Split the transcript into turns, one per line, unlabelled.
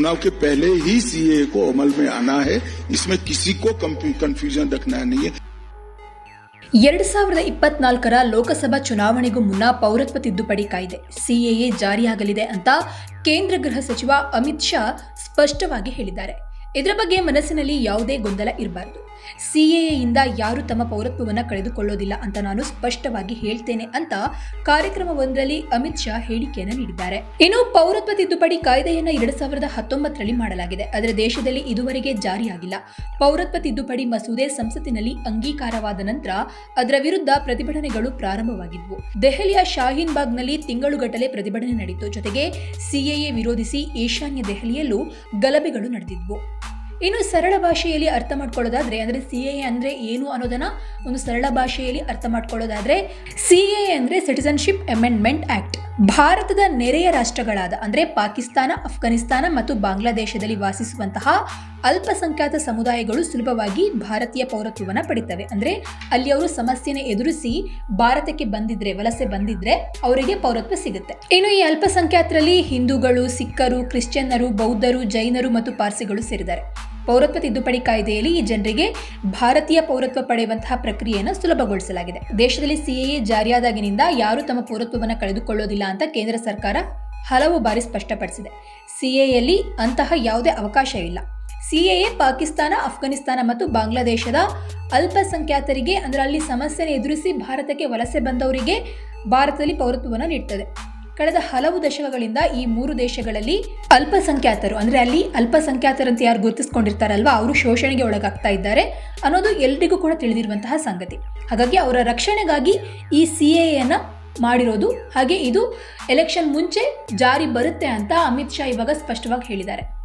चुनाव के पहले ही सीए को अमल में आना है इसमें किसी को कंफ्यूजन रखना नहीं है
ಎರಡು ಸಾವಿರದ ಇಪ್ಪತ್ನಾಲ್ಕರ ಲೋಕಸಭಾ ಚುನಾವಣೆಗೂ ಮುನ್ನ ಪೌರತ್ವ ತಿದ್ದುಪಡಿ ಕಾಯ್ದೆ ಸಿಎಎ ಜಾರಿಯಾಗಲಿದೆ ಅಂತ ಕೇಂದ್ರ ಗೃಹ ಸಚಿವ ಅಮಿತ್ ಶಾ ಸ್ಪಷ್ಟವಾಗಿ ಹೇಳಿದ್ದಾರೆ ಇದರ ಬಗ್ಗೆ ಮನಸ್ಸಿನಲ್ಲಿ ಯಾವುದೇ ಗೊಂದಲ ಇರಬಾರದು ಸಿಎಎಯಿಂದ ಯಾರು ತಮ್ಮ ಪೌರತ್ವವನ್ನು ಕಳೆದುಕೊಳ್ಳೋದಿಲ್ಲ ಅಂತ ನಾನು ಸ್ಪಷ್ಟವಾಗಿ ಹೇಳ್ತೇನೆ ಅಂತ ಕಾರ್ಯಕ್ರಮವೊಂದರಲ್ಲಿ ಅಮಿತ್ ಶಾ ಹೇಳಿಕೆಯನ್ನು ನೀಡಿದ್ದಾರೆ. ಇನ್ನು ಪೌರತ್ವ ತಿದ್ದುಪಡಿ ಕಾಯ್ದೆಯನ್ನ ಎರಡ್ ಸಾವಿರದ ಹತ್ತೊಂಬತ್ತರಲ್ಲಿ ಮಾಡಲಾಗಿದೆ. ಆದರೆ ದೇಶದಲ್ಲಿ ಇದುವರೆಗೆ ಜಾರಿಯಾಗಿಲ್ಲ. ಪೌರತ್ವ ತಿದ್ದುಪಡಿ ಮಸೂದೆ ಸಂಸತ್ತಿನಲ್ಲಿ ಅಂಗೀಕಾರವಾದ ನಂತರ ಅದರ ವಿರುದ್ಧ ಪ್ರತಿಭಟನೆಗಳು ಪ್ರಾರಂಭವಾಗಿದ್ವು. ದೆಹಲಿಯ ಶಾಹೀನ್ ಬಾಗ್ನಲ್ಲಿ ತಿಂಗಳುಗಟ್ಟಲೆ ಪ್ರತಿಭಟನೆ ನಡೆಯಿತು ಜೊತೆಗೆ ಸಿಎಎ ವಿರೋಧಿಸಿ ಈಶಾನ್ಯ ದೆಹಲಿಯಲ್ಲೂ ಗಲಭೆಗಳು ನಡೆದಿದ್ವು. ಇನ್ನು ಸರಳ ಭಾಷೆಯಲ್ಲಿ ಅರ್ಥ ಮಾಡ್ಕೊಳ್ಳೋದಾದ್ರೆ, ಅಂದ್ರೆ ಸಿ ಎ ಅಂದ್ರೆ ಏನು ಅನ್ನೋದನ್ನ ಒಂದು ಸರಳ ಭಾಷೆಯಲ್ಲಿ ಅರ್ಥ ಮಾಡ್ಕೊಳ್ಳೋದಾದ್ರೆ ಸಿ ಎ ಅಂದ್ರೆ ಸಿಟಿಸನ್ಶಿಪ್ ಅಮೆಂಡ್ಮೆಂಟ್ ಆಕ್ಟ್ ಭಾರತದ ನೆರೆಯ ರಾಷ್ಟ್ರಗಳಾದ, ಅಂದ್ರೆ ಪಾಕಿಸ್ತಾನ, ಅಫ್ಘಾನಿಸ್ತಾನ ಮತ್ತು ಬಾಂಗ್ಲಾದೇಶದಲ್ಲಿ ವಾಸಿಸುವಂತಹ ಅಲ್ಪಸಂಖ್ಯಾತ ಸಮುದಾಯಗಳು ಸುಲಭವಾಗಿ ಭಾರತೀಯ ಪೌರತ್ವವನ್ನು ಪಡಿತವೆ. ಅಂದ್ರೆ ಅಲ್ಲಿ ಅವರು ಸಮಸ್ಯೆನ ಎದುರಿಸಿ ಭಾರತಕ್ಕೆ ಬಂದಿದ್ರೆ, ವಲಸೆ ಬಂದಿದ್ರೆ ಅವರಿಗೆ ಪೌರತ್ವ ಸಿಗುತ್ತೆ. ಇನ್ನು ಈ ಅಲ್ಪಸಂಖ್ಯಾತರಲ್ಲಿ ಹಿಂದೂಗಳು, ಸಿಖ್ಖರು, ಕ್ರಿಶ್ಚಿಯನ್ನರು, ಬೌದ್ಧರು, ಜೈನರು ಮತ್ತು ಪಾರ್ಸಿಗಳು ಸೇರಿದ್ದಾರೆ. ಪೌರತ್ವ ತಿದ್ದುಪಡಿ ಕಾಯ್ದೆಯಲ್ಲಿ ಈ ಜನರಿಗೆ ಭಾರತೀಯ ಪೌರತ್ವ ಪಡೆಯುವಂತಹ ಪ್ರಕ್ರಿಯೆಯನ್ನು ಸುಲಭಗೊಳಿಸಲಾಗಿದೆ. ದೇಶದಲ್ಲಿ ಸಿಎಎ ಜಾರಿಯಾದಾಗಿನಿಂದ ಯಾರೂ ತಮ್ಮ ಪೌರತ್ವವನ್ನು ಕಳೆದುಕೊಳ್ಳೋದಿಲ್ಲ ಅಂತ ಕೇಂದ್ರ ಸರ್ಕಾರ ಹಲವು ಬಾರಿ ಸ್ಪಷ್ಟಪಡಿಸಿದೆ. ಸಿಎಯಲ್ಲಿ ಅಂತಹ ಯಾವುದೇ ಅವಕಾಶ ಇಲ್ಲ. ಸಿಎಎ ಪಾಕಿಸ್ತಾನ, ಅಫ್ಘಾನಿಸ್ತಾನ ಮತ್ತು ಬಾಂಗ್ಲಾದೇಶದ ಅಲ್ಪಸಂಖ್ಯಾತರಿಗೆ ಅಂದರೆ ಅಲ್ಲಿ ಸಮಸ್ಯೆ ಎದುರಿಸಿ ಭಾರತಕ್ಕೆ ವಲಸೆ ಬಂದವರಿಗೆ ಭಾರತದಲ್ಲಿ ಪೌರತ್ವವನ್ನು ನೀಡ್ತದೆ. ಕಳೆದ ಹಲವು ದಶಕಗಳಿಂದ ಈ ಮೂರು ದೇಶಗಳಲ್ಲಿ ಅಲ್ಪಸಂಖ್ಯಾತರು, ಅಂದ್ರೆ ಅಲ್ಲಿ ಅಲ್ಪಸಂಖ್ಯಾತರಂತ ಯಾರು ಗುರುತಿಸ್ಕೊಂಡಿರ್ತಾರಲ್ವಾ, ಅವರು ಶೋಷಣೆಗೆ ಒಳಗಾಗ್ತಾ ಇದ್ದಾರೆ ಅನ್ನೋದು ಎಲ್ರಿಗೂ ಕೂಡ ತಿಳಿದಿರುವಂತಹ ಸಂಗತಿ. ಹಾಗಾಗಿ ಅವರ ರಕ್ಷಣೆಗಾಗಿ ಈ ಸಿ ಎನ ಮಾಡಿರೋದು. ಹಾಗೆ ಇದು ಎಲೆಕ್ಷನ್ ಮುಂಚೆ ಜಾರಿ ಬರುತ್ತೆ ಅಂತ ಅಮಿತ್ ಶಾ ಇವಾಗ ಸ್ಪಷ್ಟವಾಗಿ ಹೇಳಿದ್ದಾರೆ.